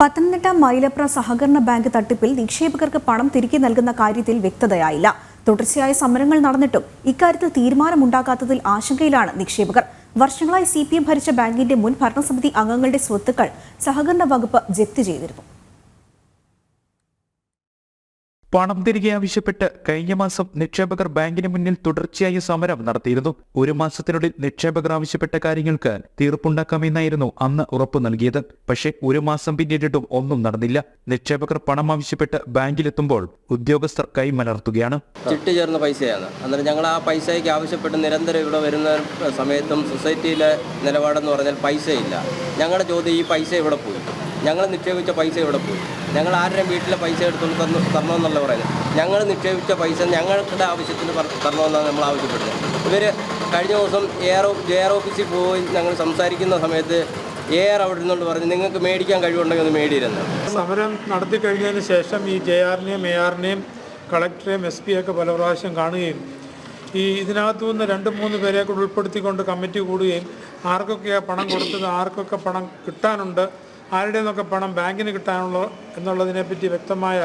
പത്തനംതിട്ട മൈലപ്ര സഹകരണ ബാങ്ക് തട്ടിപ്പിൽ നിക്ഷേപകർക്ക് പണം തിരികെ നൽകുന്ന കാര്യത്തിൽ വ്യക്തതയായില്ല. തുടർച്ചയായ സമരങ്ങൾ നടന്നിട്ടും ഇക്കാര്യത്തിൽ തീരുമാനമുണ്ടാകാത്തതിൽ ആശങ്കയിലാണ് നിക്ഷേപകർ. വർഷങ്ങളായി സി ഭരിച്ച ബാങ്കിന്റെ മുൻ ഭരണസമിതി അംഗങ്ങളുടെ സ്വത്തുക്കൾ സഹകരണ വകുപ്പ് ജപ്തി ചെയ്തിരുന്നു. പണം തിരികെ ആവശ്യപ്പെട്ട് കഴിഞ്ഞ മാസം നിക്ഷേപകർ ബാങ്കിന് മുന്നിൽ തുടർച്ചയായ സമരം നടത്തിയിരുന്നു. ഒരു മാസത്തിനുള്ളിൽ നിക്ഷേപകർ ആവശ്യപ്പെട്ട കാര്യങ്ങൾക്ക് തീർപ്പുണ്ടാക്കാമെന്നായിരുന്നു അന്ന് ഉറപ്പു നൽകിയത്. പക്ഷേ ഒരു മാസം പിന്നിട്ടിട്ടും ഒന്നും നടന്നില്ല. നിക്ഷേപകർ പണം ആവശ്യപ്പെട്ട് ബാങ്കിലെത്തുമ്പോൾ ഉദ്യോഗസ്ഥർ കൈമലർത്തുകയാണ്. ചിട്ടി ചേർന്ന പൈസയാണ്. അന്നേരം ഞങ്ങൾ ആ പൈസയ്ക്ക് ആവശ്യപ്പെട്ട് നിരന്തരം ഇവിടെ വരുന്ന സമയത്തും സൊസൈറ്റിയിലെ നിലപാടെന്ന് പറഞ്ഞാൽ പൈസയില്ല. ഞങ്ങളുടെ ചോദ്യം ഈ പൈസ ഇവിടെ പോയി? ഞങ്ങൾ നിക്ഷേപിച്ച പൈസ ഇവിടെ പോയി? ഞങ്ങൾ ആരുടെയും വീട്ടിലെ പൈസ എടുത്തുകൊണ്ട് തന്നു തരണമെന്നല്ല പറയുന്നത് ഞങ്ങൾ നിക്ഷേപിച്ച പൈസ ഞങ്ങളുടെ ആവശ്യത്തിന് തരണമെന്നാണ് നമ്മൾ ആവശ്യപ്പെടുന്നത്. ഇവർ കഴിഞ്ഞ ദിവസം എയർ ആർ ഓഫീസിൽ പോയി ഞങ്ങൾ സംസാരിക്കുന്ന സമയത്ത് എയർ അവിടെ നിന്നുകൊണ്ട് പറഞ്ഞ് നിങ്ങൾക്ക് മേടിക്കാൻ കഴിവുണ്ടെങ്കിൽ ഒന്ന് മേടിയിരുന്നു. സമരം നടത്തി കഴിഞ്ഞതിന് ശേഷം ഈ ജെ ആറിനെയും എ ആറിനെയും കളക്ടറെയും എസ് പി ഒക്കെ പല പ്രാവശ്യം കാണുകയും ഈ ഇതിനകത്തു നിന്ന് രണ്ട് മൂന്ന് പേരെ കൂടെ ഉൾപ്പെടുത്തിക്കൊണ്ട് കമ്മിറ്റി കൂടുകയും ആർക്കൊക്കെയാണ് പണം കൊടുത്തത് ആർക്കൊക്കെ പണം കിട്ടാനുണ്ട് ആരുടെ നിന്നൊക്കെ പണം ബാങ്കിന് കിട്ടാനുള്ള എന്നുള്ളതിനെപ്പറ്റി വ്യക്തമായ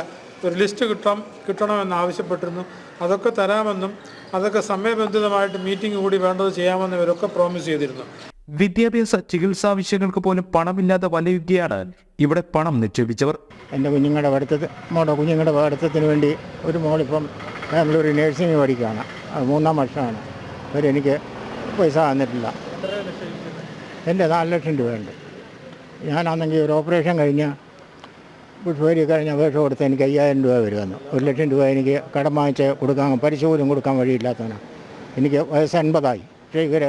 ഒരു ലിസ്റ്റ് കിട്ടാം കിട്ടണമെന്ന് ആവശ്യപ്പെട്ടിരുന്നു. അതൊക്കെ തരാമെന്നും അതൊക്കെ സമയബന്ധിതമായിട്ട് മീറ്റിംഗ് കൂടി വേണ്ടത് ചെയ്യാമെന്നും ഇവരൊക്കെ പ്രോമിസ് ചെയ്തിരുന്നു. വിദ്യാഭ്യാസ ചികിത്സാ വിഷയങ്ങൾക്ക് പോലും പണമില്ലാതെ വലയുകയാണ് ഇവിടെ പണം നിക്ഷേപിച്ചവർ. എന്റെ കുഞ്ഞുങ്ങളുടെ പഠിത്തത്തിന് മോടെ കുഞ്ഞുങ്ങളുടെ പഠിത്തത്തിന് വേണ്ടി ഒരു മോളിപ്പം ബാംഗ്ലൂർ നേഴ്സിംഗ് പഠിക്കുകയാണ്. അത് മൂന്നാം വർഷമാണ്. അവരെനിക്ക് പൈസ തന്നിട്ടില്ല. എന്റെ നാല് ലക്ഷം രൂപയുണ്ട്. ഞാനാണെങ്കിൽ ഒരു ഓപ്പറേഷൻ കഴിഞ്ഞ് പുഷ്പേരി കഴിഞ്ഞ അപേക്ഷ കൊടുത്ത് എനിക്ക് അയ്യായിരം രൂപ വരുമെന്ന്. ഒരു ലക്ഷം രൂപ എനിക്ക് കടം വാങ്ങിച്ച് കൊടുക്കാൻ പരിശോധന പോലും കൊടുക്കാൻ വഴിയില്ലാത്തവനാണ് എനിക്ക് വയസ്സ് അൻപതായി. പക്ഷേ ഇവർ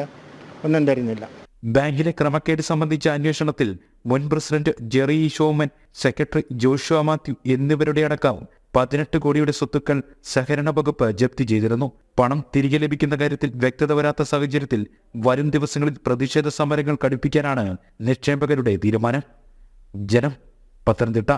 ഒന്നും തരുന്നില്ല. ബാങ്കിലെ ക്രമക്കേട് സംബന്ധിച്ച അന്വേഷണത്തിൽ മുൻ president Jerry Shoman secretary Joshua Mathew എന്നിവരുടെ അടക്കം പതിനെട്ട് കോടിയുടെ സ്വത്തുക്കൾ സഹകരണ വകുപ്പ് ജപ്തി ചെയ്തിരുന്നു. പണം തിരികെ ലഭിക്കുന്ന കാര്യത്തിൽ വ്യക്തത വരാത്ത സാഹചര്യത്തിൽ വരും ദിവസങ്ങളിൽ പ്രതിഷേധ സമരങ്ങൾ കടുപ്പിക്കാനാണ് നിക്ഷേപകരുടെ തീരുമാനം. ജനം പത്തനംതിട്ട.